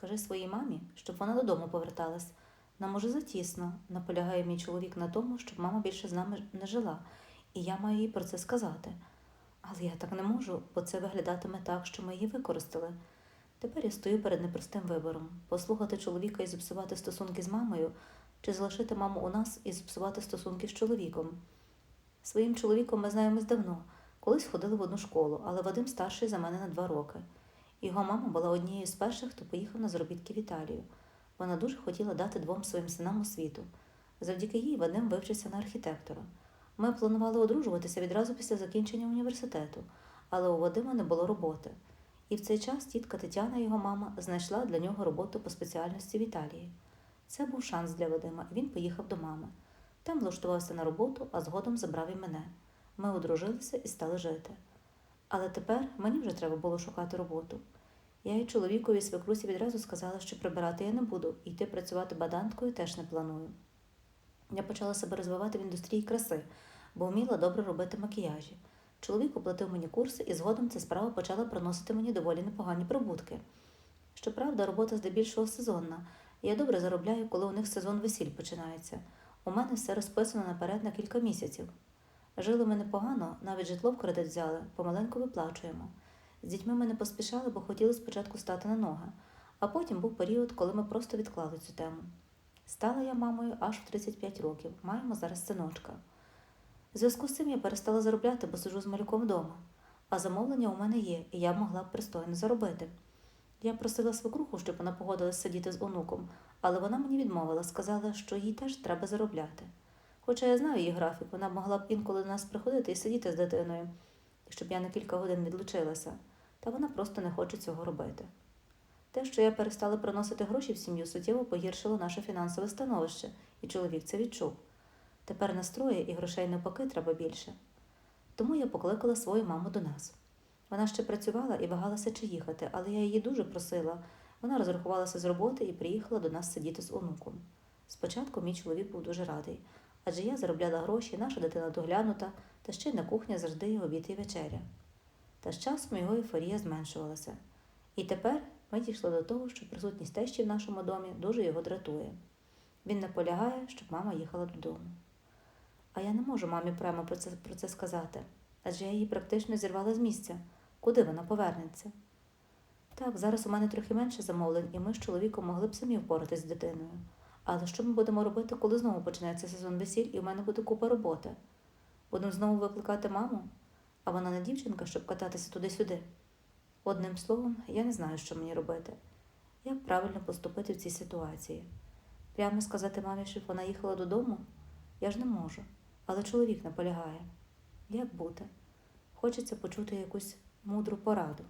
Скажи своїй мамі, щоб вона додому поверталась. Нам уже затісно, наполягає мій чоловік на тому, щоб мама більше з нами не жила, і я маю їй про це сказати. Але я так не можу, бо це виглядатиме так, що ми її використали. Тепер я стою перед непростим вибором послухати чоловіка і зіпсувати стосунки з мамою, чи залишити маму у нас і зіпсувати стосунки з чоловіком. Своїм чоловіком ми знаємось давно. Колись ходили в одну школу, але Вадим старший за мене на два роки. Його мама була однією з перших, хто поїхав на заробітки в Італію. Вона дуже хотіла дати двом своїм синам освіту. Завдяки їй Вадим вивчився на архітектора. Ми планували одружуватися відразу після закінчення університету, але у Вадима не було роботи. І в цей час тітка Тетяна, його мама, знайшла для нього роботу по спеціальності в Італії. Це був шанс для Вадима, і він поїхав до мами. Там влаштувався на роботу, а згодом забрав і мене. Ми одружилися і стали жити. Але тепер мені вже треба було шукати роботу. Я і чоловікові свекрусі відразу сказала, що прибирати я не буду, і йти працювати баданткою теж не планую. Я почала себе розвивати в індустрії краси, бо вміла добре робити макіяжі. Чоловік оплатив мені курси, і згодом ця справа почала приносити мені доволі непогані прибутки. Щоправда, робота здебільшого сезонна, я добре заробляю, коли у них сезон весіль починається. У мене все розписано наперед на кілька місяців. Жили ми непогано, навіть житло в кредит взяли, помаленьку виплачуємо. З дітьми ми не поспішали, бо хотіли спочатку стати на ноги, а потім був період, коли ми просто відклали цю тему. Стала я мамою аж в 35 років, маємо зараз синочка. В зв'язку з цим я перестала заробляти, бо сиджу з малюком вдома, а замовлення у мене є, і я могла б пристойно заробити. Я просила свекруху, щоб вона погодилась сидіти з онуком, але вона мені відмовила, сказала, що їй теж треба заробляти. Хоча я знаю її графік, вона могла б інколи до нас приходити і сидіти з дитиною, щоб я на кілька годин відлучилася, та вона просто не хоче цього робити. Те, що я перестала приносити гроші в сім'ю, суттєво погіршило наше фінансове становище, і чоловік це відчув. Тепер настроє і грошей навпаки треба більше. Тому я покликала свою маму до нас. Вона ще працювала і вагалася чи їхати, але я її дуже просила. Вона розрахувалася з роботи і приїхала до нас сидіти з онуком. Спочатку мій чоловік був дуже радий, адже я заробляла гроші, наша дитина доглянута, та ще й на кухні завжди є обід і вечеря. Та з часом його ейфорія зменшувалася. І тепер ми дійшли до того, що присутність тещі в нашому домі дуже його дратує. Він наполягає, щоб мама їхала додому. А я не можу мамі прямо про це, про це сказати, адже я її практично зірвала з місця. Куди вона повернеться? Так, зараз у мене трохи менше замовлень, і ми з чоловіком могли б самі впоратись з дитиною. Але що ми будемо робити, коли знову почнеться сезон весіль і в мене буде купа роботи? Будемо знову викликати маму? А вона не дівчинка, щоб кататися туди-сюди. Одним словом, я не знаю, що мені робити. Як правильно поступити в цій ситуації? Прямо сказати мамі, щоб вона їхала додому? Я ж не можу, але чоловік наполягає. Як бути? Хочеться почути якусь мудру пораду.